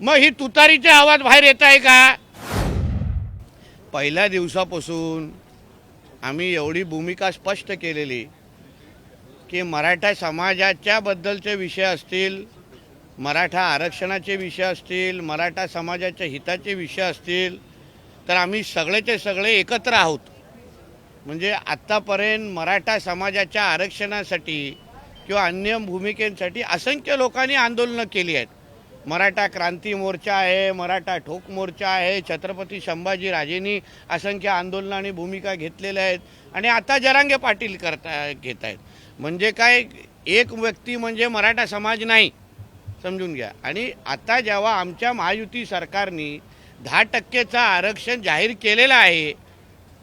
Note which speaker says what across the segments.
Speaker 1: मग ही तुतारीचे आवाज बाहेर येत आहे का? पहिल्या दिवसापासून आम्ही एवढी भूमिका स्पष्ट केलेली की मराठा समाजाच्या बद्दलचे विषय असतील मराठा आरक्षणाचे विषय असतील मराठा समाजाच्या हिताचे विषय असतील तर आम्ही सगळेचे सगळे एकत्र आहोत. म्हणजे आत्तापर्यंत मराठा समाजाच्या आरक्षणासाठी किंवा अन्य भूमिकेसाठी असंख्य लोकांनी आंदोलनं केली आहेत. मराठा क्रांती मोर्चा आहे मराठा ठोक मोर्चा आहे छत्रपती संभाजी राजेंनी असंख्य आंदोलनं आणि भूमिका घेतलेल्या आहेत आणि आता जरांगे पाटील करता घेत आहेत म्हणजे काय एक व्यक्ती म्हणजे मराठा समाज नाही समजून घ्या. आणि आता जेव्हा आमच्या महायुती सरकारने दहा टक्केचं आरक्षण जाहीर केलेलं आहे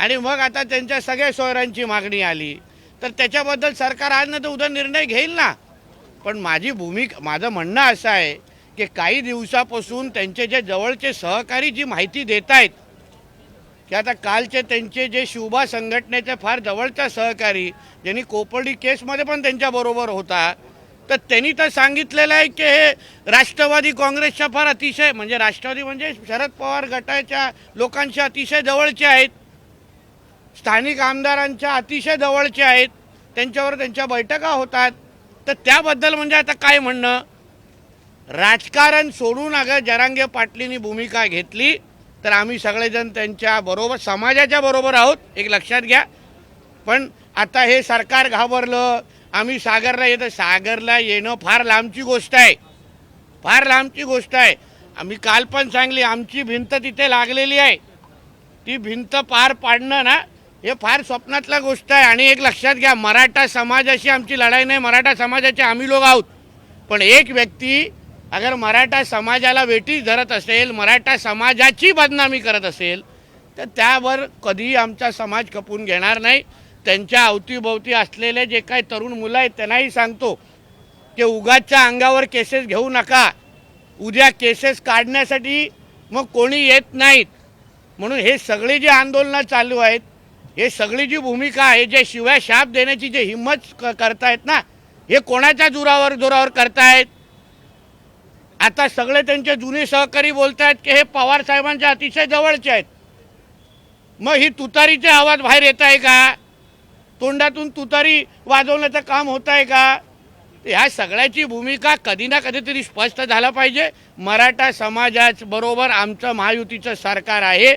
Speaker 1: आणि मग आता त्यांच्या सगळ्या सोयऱ्यांची मागणी आली तर त्याच्याबद्दल सरकार आज ना तर उद्या निर्णय घेईल ना. पण माझी भूमिका माझं म्हणणं असं आहे की काही दिवसापासून त्यांचे जे जवळचे सहकारी जी माहिती देत आहेत की आता कालचे त्यांचे जे शिवबा संघटनेचे फार जवळचा सहकारी ज्यांनी कोपर्डी केसमध्ये पण त्यांच्याबरोबर होता तर त्यांनी तर सांगितलेलं आहे की हे राष्ट्रवादी काँग्रेसच्या फार अतिशय म्हणजे राष्ट्रवादी म्हणजे शरद पवार गटाच्या लोकांच्या अतिशय जवळचे आहेत स्थानिक आमदारांच्या अतिशय जवळचे आहेत त्यांच्यावर त्यांच्या बैठका होतात तर त्याबद्दल म्हणजे आता काय म्हणणं? राजकारण सोडून अगं जरांगे पाटलींनी भूमिका घेतली तर आम्ही सगळेजण त्यांच्या बरोबर समाजाच्या बरोबर आहोत एक लक्षात घ्या. पण आता हे सरकार घाबरलं आम्ही सागरला येतं. सागरला येणं फार लांबची गोष्ट आहे. फार लांबची गोष्ट आहे. आम्ही काल पण सांगली आमची भिंत तिथे लागलेली आहे. ती भिंत पार पाडणं ना हे फार स्वप्नातला गोष्ट आहे. आणि एक लक्षात घ्या मराठा समाजाशी आमची लढाई नाही. मराठा समाजाचे आम्ही लोक आहोत. पण एक व्यक्ती अगर मराठा समाजाला वेटीस धरत असेल मराठा समाजाची बदनामी करत असेल तर त्यावर कधीही आमचा समाज खपून घेणार नाही. त्यांच्या अवतीभोवती असलेले जे काही तरुण मुलं आहेत त्यांनाही सांगतो की उगाच्या अंगावर केसेस घेऊ नका. उद्या केसेस काढण्यासाठी मग कोणी येत नाहीत. म्हणून हे सगळे जे आंदोलनं चालू आहेत हे सगळी जी भूमिका आहे जे शिवाय शाप देण्याची जे हिंमत क- करतायत ना हे कोणाच्या जोरावर जोरावर करतायत? आता सगळे त्यांचे जुने सहकारी बोलत आहेत की हे पवार साहेबांच्या अतिशय जवळचे आहेत. मग ही तुतारीचे आवाज बाहेर येत आहे का? तोंडातून तुतारी वाजवण्याचं काम होत आहे का? ह्या सगळ्याची भूमिका कधी ना कधीतरी स्पष्ट झाला पाहिजे. मराठा समाजाच बरोबर आमचं महायुतीचं सरकार आहे.